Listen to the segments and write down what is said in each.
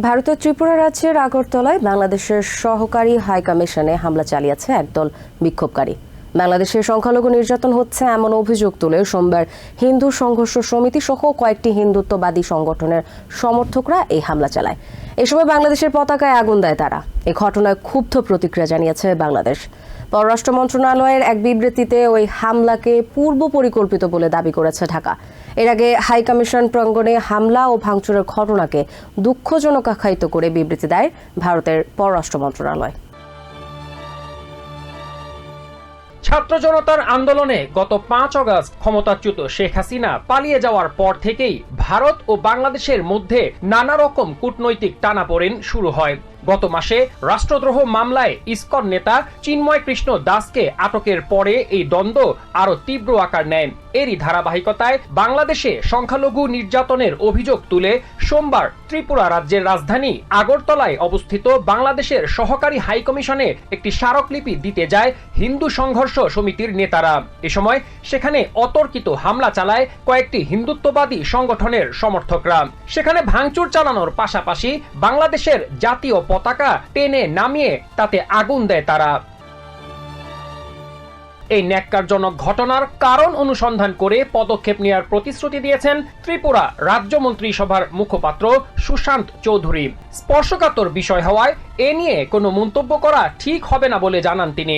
ভারতের ত্রিপুরা রাজ্যের আগরতলায় বাংলাদেশের সহকারী হাইকমিশনে হামলা চালিয়েছে একদল বিক্ষোভকারী। বাংলাদেশের সংখ্যালঘু নির্যাতন হচ্ছে এমন অভিযোগ তুলে সোমবার হিন্দু সংঘর্ষ সমিতি সহ কয়েকটি হিন্দুত্ববাদী সংগঠনের সমর্থকরা এই হামলা চালায়। এ সময় বাংলাদেশের পতাকায় আগুন দেয় তারা। এ ঘটনায় ক্ষুব্ধ প্রতিক্রিয়া জানিয়েছে বাংলাদেশ। পররাষ্ট্র মন্ত্রণালয়ের এক বিবৃতিতে ওই হামলাকে পূর্ব পরিকল্পিত বলে দাবি করেছে ঢাকা। এর আগে হাই কমিশন প্রাঙ্গণে হামলা ও ভাঙচুরের ঘটনাকে দুঃখজনক আখ্যায়িত করে বিবৃতি দেয় ভারতের পররাষ্ট্র মন্ত্রণালয়। ছাত্র জনতার আন্দোলনে গত পাঁচ অগস্ট ক্ষমতাচ্যুত শেখ হাসিনা পালিয়ে যাওয়ার পর থেকেই ভারত ও বাংলাদেশের মধ্যে নানা রকম কূটনৈতিক টানাপোড়েন শুরু হয়। গত মাসে রাষ্ট্রদ্রোহ মামলায় ইসকন নেতা চিন্ময় কৃষ্ণ দাসকে আটকের পরে এই দ্বন্দ্ব আরও তীব্র আকার নেয়। এরই ধারাবাহিকতায় বাংলাদেশে সংখ্যালঘু নির্যাতনের অভিযোগ তুলে সোমবার ত্রিপুরা রাজ্যের রাজধানী আগরতলায় অবস্থিত বাংলাদেশের সহকারী হাইকমিশনে একটি স্মারকলিপি দিতে যায় হিন্দু সংঘর্ষ সমিতির নেতারা। এ সময় সেখানে অতর্কিত হামলা চালায় কয়েকটি হিন্দুত্ববাদী সংগঠনের সমর্থকরা। সেখানে ভাঙচুর চালানোর পাশাপাশি বাংলাদেশের জাতীয় পতাকা টেনে নামিয়ে তাতে আগুন দেয় তারা। এই ন্যাক্কারজনক ঘটনার কারণ অনুসন্ধান করে পদক্ষেপ নেওয়ার প্রতিশ্রুতি দিয়েছেন ত্রিপুরা রাজ্য মন্ত্রিসভার মুখপাত্র সুশান্ত চৌধুরী। স্পর্শকাতর বিষয় হওয়ায় এ নিয়ে কোনো মন্তব্য করা ঠিক হবে না বলে জানান তিনি।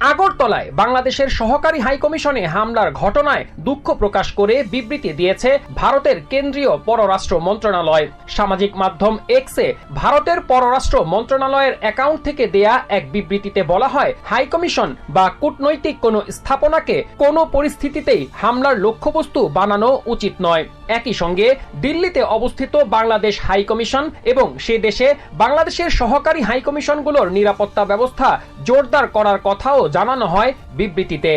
আগরতলায় বাংলাদেশের সহকারী হাইকমিশনে হামলার ঘটনায় দুঃখ প্রকাশ করে বিবৃতি দিয়েছে ভারতের কেন্দ্রীয় পররাষ্ট্র মন্ত্রণালয়। সামাজিক মাধ্যম এক্সে ভারতের পররাষ্ট্র মন্ত্রণালয়ের অ্যাকাউন্ট থেকে দেয়া এক বিবৃতিতে বলা হয়, হাইকমিশন বা কূটনৈতিক কোনো স্থাপনাকে কোনো পরিস্থিতিতেই হামলার লক্ষ্যবস্তু বানানো উচিত নয়। একই সঙ্গে দিল্লিতে অবস্থিত বাংলাদেশ হাইকমিশন এবং সে দেশে বাংলাদেশের সহকারী হাইকমিশনগুলোর নিরাপত্তা ব্যবস্থা জোরদার করার কথাও জানানো হয় বিবৃতিতে।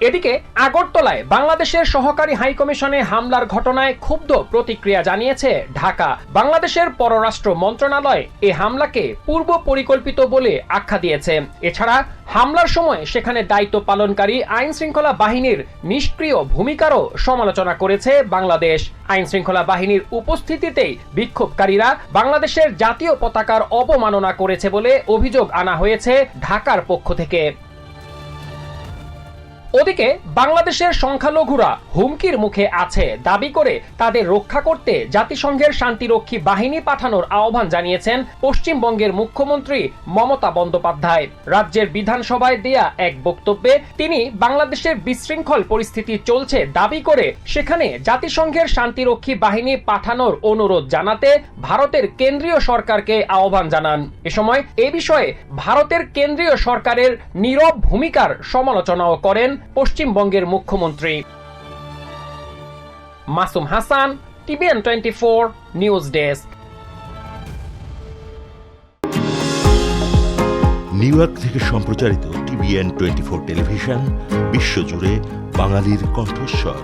এদিকে আগরতলায় বাংলাদেশের সহকারী হাইকমিশনে হামলার ঘটনায় ক্ষুব্ধ প্রতিক্রিয়া জানিয়েছে ঢাকা। বাংলাদেশের পররাষ্ট্র মন্ত্রণালয় এ হামলাকে পূর্ব পরিকল্পিত বলে আখ্যা দিয়েছে। এছাড়া হামলার সময় সেখানে দায়িত্ব পালনকারী আইন শৃঙ্খলা বাহিনীর নিষ্ক্রিয় ভূমিকারও সমালোচনা করেছে বাংলাদেশ। আইন শৃঙ্খলা বাহিনীর উপস্থিতিতেই বিক্ষোভকারীরা বাংলাদেশের জাতীয় পতাকার অবমাননা করেছে বলে অভিযোগ আনা হয়েছে ঢাকার পক্ষ থেকে। ওদিকে বাংলাদেশের সংখ্যালঘুরা হুমকির মুখে আছে। দাবি করে তাদের রক্ষা করতে জাতিসংঘের শান্তিরক্ষী বাহিনী পাঠানোর আহ্বান জানিয়েছেন পশ্চিমবঙ্গের মুখ্যমন্ত্রী মমতা বন্দ্যোপাধ্যায়। রাজ্যের বিধানসভায় দেয়া এক বক্তব্যে তিনি বাংলাদেশের বিশৃঙ্খল পরিস্থিতি চলছে দাবি করে সেখানে জাতিসংঘের শান্তিরক্ষী বাহিনী পাঠানোর অনুরোধ জানাতে ভারতের কেন্দ্রীয় সরকারকে আহ্বান জানান। এ সময় এ বিষয়ে ভারতের কেন্দ্রীয় সরকারের নীরব ভূমিকার সমালোচনাও করেন পশ্চিমবঙ্গের মুখ্যমন্ত্রী। Masum Hasan, TVN twenty four news desk. New York থেকে সম্প্রচারিত টিভিএন টোয়েন্টি ফোর টেলিভিশন, বিশ্বজুড়ে বাঙালির কণ্ঠস্বর।